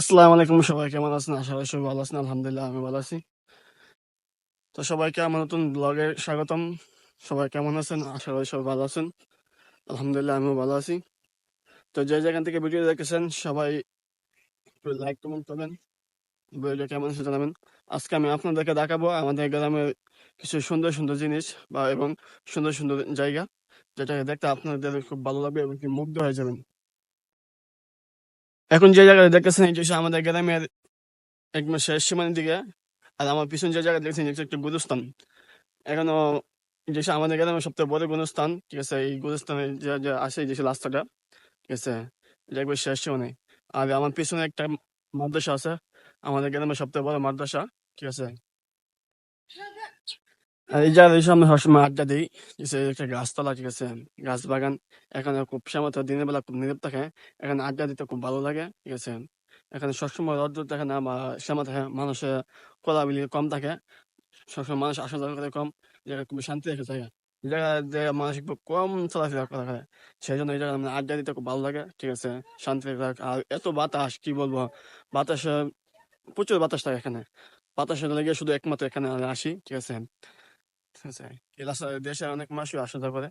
আসসালামু আলাইকুম সবাই, কেমন আছেন? আশা করি সবাই ভালো আছেন, আলহামদুলিল্লাহ আমি ভালো আছি। তো সবাইকে আমার নতুন ব্লগে স্বাগতম। সবাই কেমন আছেন? আশা করি সবাই ভালো আছেন। আলহামদুলিল্লাহ আমিও ভালো আছি। তো যে যেখান থেকে ভিডিও দেখেছেন, সবাই একটু লাইক কমেন্ট করবেন। ভিডিও কেমন আছে জানাবেন। আজকে আমি আপনাদেরকে দেখাবো আমাদের গ্রামের কিছু সুন্দর সুন্দর জিনিস বা এবং সুন্দর সুন্দর জায়গা, যেটাকে দেখতে আপনাদের খুব ভালো লাগবে এবং কি মুগ্ধ হয়ে যাবেন। এখন যে জায়গাটা দেখতেছেন এটা হচ্ছে আমাদের গ্রামের একদম শেষ সীমানের দিকে, আর আমার পিছনে যে জায়গা দেখছেন এটা একটা গুরুস্থান। এখনও যে আমাদের গ্রামের সবথেকে বড় গুরুস্থান, ঠিক আছে, এই গুরুস্থানে যে যে আছে যে রাস্তাটা, ঠিক আছে, এটা একবার শেষ সীমানে আর আমার পিছনে একটা মাদ্রাসা আছে, আমাদের গ্রামের সবথেকে বড় মাদ্রাসা, ঠিক আছে এই জায়গায় আমরা সবসময় আড্ডা দিই। আছে একটা গাছতলা, ঠিক আছে, গাছ বাগান। এখানে খুব সামর্থ দিনের বেলা খুব নীরব থাকে। এখানে আড্ডা দিতে খুব ভালো লাগে, ঠিক আছে। এখানে সবসময় রোদ থাকে না, বা শ্যামা থাকে, মানুষের কোলাবিলি কম থাকে। সবসময় মানুষ আসা যাওয়া করে কম জায়গা খুব শান্তি রেখে থাকে এই জায়গায় মানুষ একটু কম চলাফেরা করা করে সেই জন্য এই জায়গায় মানে আড্ডা দিতে খুব ভালো লাগে, ঠিক আছে, শান্তি আর এত বাতাস, কি বলব, বাতাসে প্রচুর বাতাস থাকে এখানে। বাতাসের লেগে শুধু একমাত্র এখানে আসি, ঠিক আছে। ঠিক আছে এই দেশের দেশে অনেক মানুষই আসা যাওয়া করে